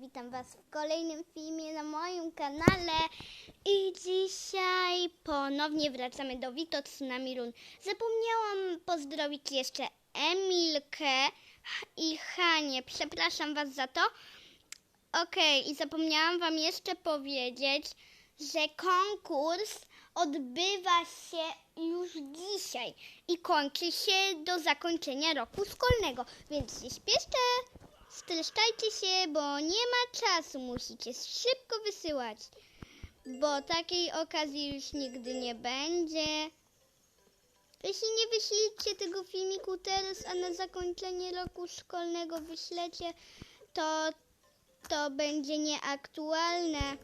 witam Was w kolejnym filmie na moim kanale i dzisiaj ponownie wracamy do Vito Tsunami Run. Zapomniałam pozdrowić jeszcze Emilkę i Hanie, przepraszam Was za to. Okej, i zapomniałam Wam jeszcze powiedzieć, że konkurs odbywa się już dzisiaj i kończy się do zakończenia roku szkolnego, więc nie śpieszcie, streszczajcie się, bo nie ma czasu, musicie szybko wysyłać, bo takiej okazji już nigdy nie będzie. Jeśli nie wyślijcie tego filmiku teraz, a na zakończenie roku szkolnego wyślecie, to to będzie nieaktualne.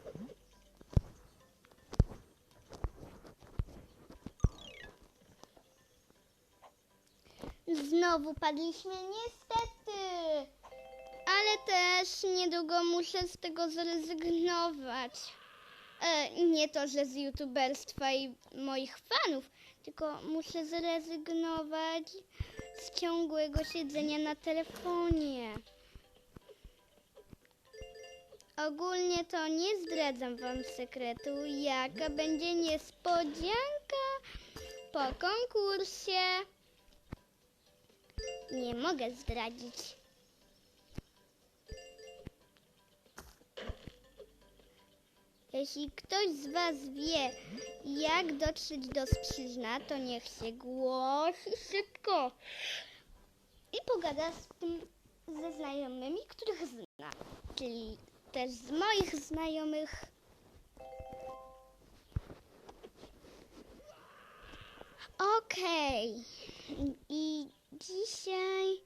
Znowu padliśmy, niestety. Też niedługo muszę z tego zrezygnować. E, nie to, że z youtuberstwa i moich fanów, tylko muszę zrezygnować z ciągłego siedzenia na telefonie. Ogólnie to nie zdradzam wam sekretu, jaka będzie niespodzianka po konkursie. Nie mogę zdradzić. Jeśli ktoś z Was wie, jak dotrzeć do Sprzyżna, to niech się głosi szybko i pogada z tym ze znajomymi, których zna, czyli też z moich znajomych. Okej. I dzisiaj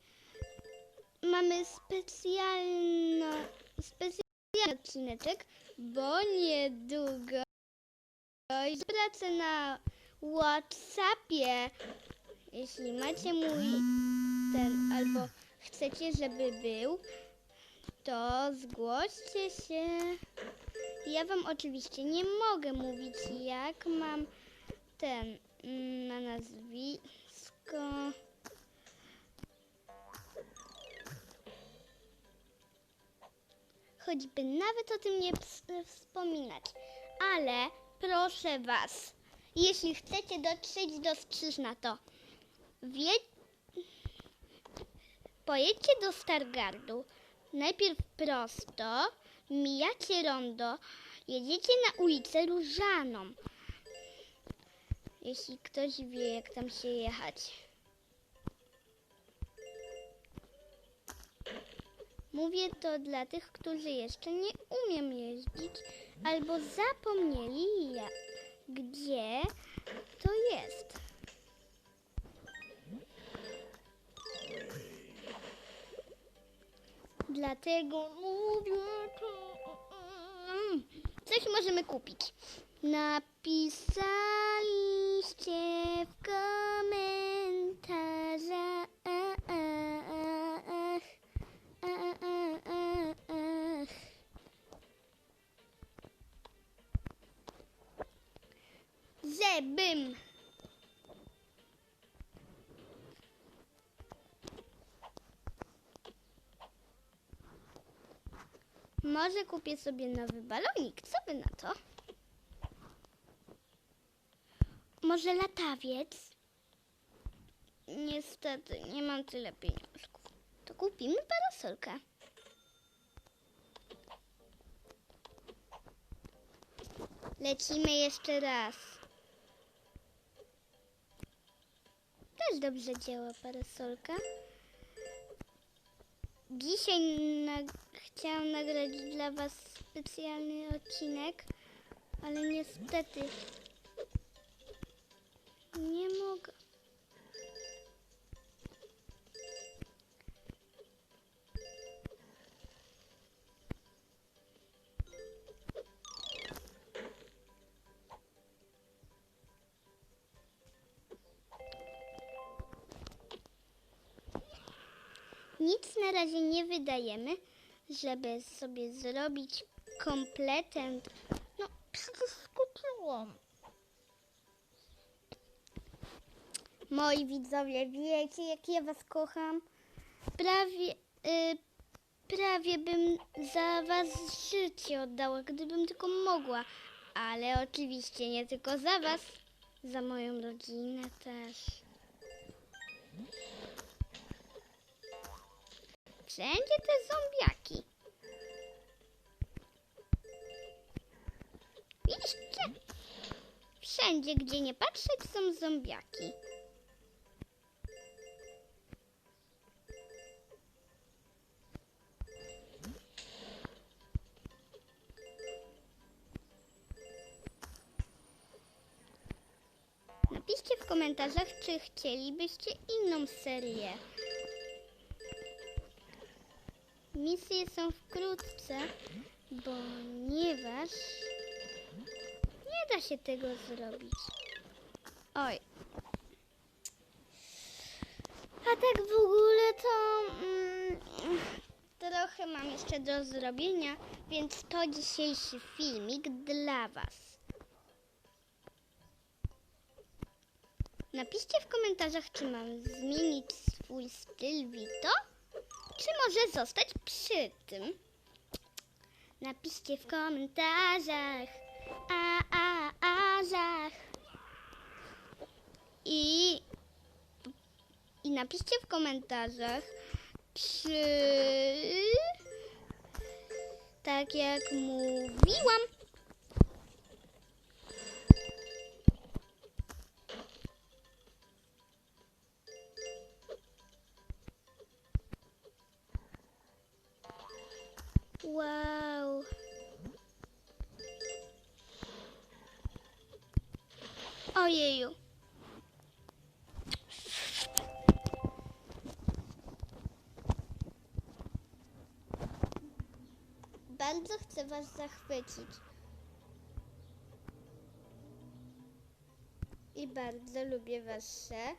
mamy specjalno, specjalny bo niedługo pracę na Whatsappie. Jeśli macie mój ten albo chcecie, żeby był, to zgłoście się. Ja wam oczywiście nie mogę mówić, jak mam ten mm, na nazwisko. Choćby nawet o tym nie wspominać. Ale proszę was, jeśli chcecie dotrzeć do Strzyżna, to wie... pojedźcie do Stargardu. Najpierw prosto, mijacie rondo, jedziecie na ulicę Różaną. Jeśli ktoś wie, jak tam się jechać. Mówię to dla tych, którzy jeszcze nie umiem jeździć albo zapomnieli, gdzie to jest. Dlatego mówię to. Coś możemy kupić. Napisaliście w komentarzach, żebym Może kupię sobie nowy balonik. Co by na to? Może latawiec? Niestety, nie mam tyle pieniążków. To kupimy parasolkę. Lecimy jeszcze raz. Też dobrze działa parasolka. Dzisiaj na, chciałam nagrać dla Was specjalny odcinek, ale niestety nie mogę. Nic na razie nie wydajemy, żeby sobie zrobić kompletem. No, przecież skupiłam. Moi widzowie, wiecie, jak ja was kocham. Prawie y, prawie bym za was życie oddała, gdybym tylko mogła. Ale oczywiście nie tylko za was, za moją rodzinę też. Wszędzie te zombiaki. Widzicie? Wszędzie, gdzie nie patrzeć, są zombiaki. Napiszcie w komentarzach, czy chcielibyście inną serię. Misje są wkrótce, ponieważ nie da się tego zrobić. Oj. A tak w ogóle to mm, trochę mam jeszcze do zrobienia, więc to dzisiejszy filmik dla Was. Napiszcie w komentarzach, czy mam zmienić swój styl Vito, czy może zostać przy tym. Napiszcie w komentarzach, a, a, a, żach. I, I napiszcie w komentarzach, czy tak jak mówiłam, Wow. Ojeju. Bardzo chcę Was zachwycić. I bardzo lubię Wasze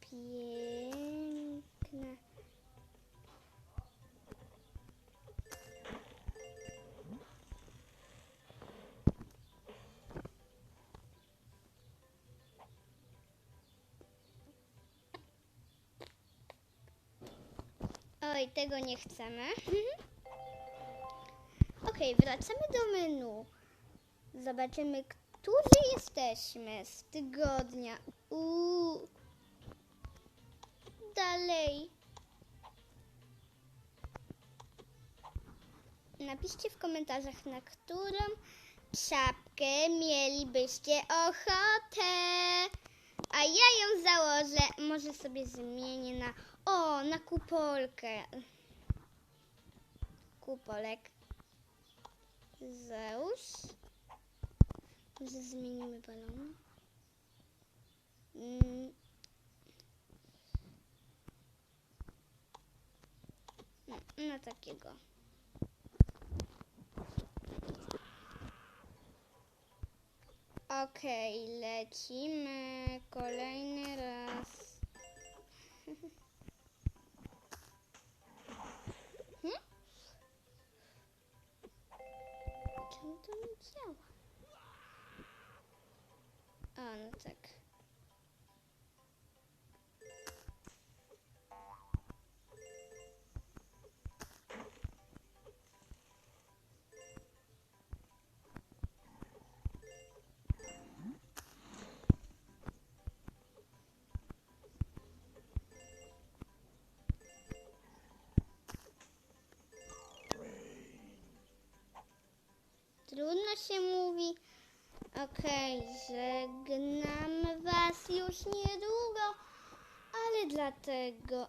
piękne Tego nie chcemy. Okej, wracamy do menu. Zobaczymy, którzy jesteśmy z tygodnia. Uuu. Dalej. Napiszcie w komentarzach, na którą czapkę mielibyście ochotę. A ja ją założę. Może sobie zmienię na. O, na kupolkę. Kupolek. Zeus. Może zmienimy balon. Mm. No, no takiego. Okej, lecimy kolejny raz. A, Okej, żegnam was już niedługo, ale dlatego,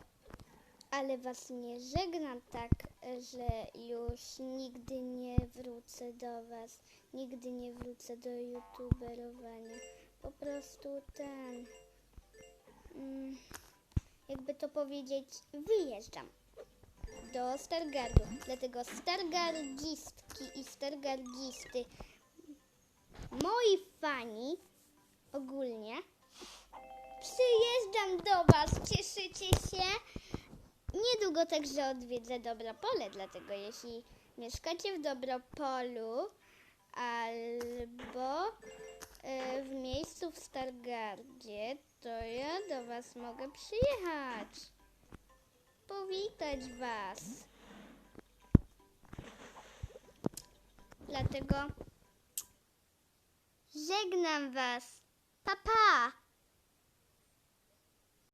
ale was nie żegnam tak, że już nigdy nie wrócę do was, nigdy nie wrócę do youtuberowania. Po prostu ten, mm, jakby to powiedzieć, wyjeżdżam do Stargardu. Dlatego Stargardistki i Stargardisty, moi fani ogólnie, przyjeżdżam do Was, cieszycie się? Niedługo także odwiedzę Dobropole, dlatego jeśli mieszkacie w Dobropolu albo e, w miejscu w Stargardzie, to ja do Was mogę przyjechać. powitać Was. Dlatego Żegnam Was. Papa! Pa.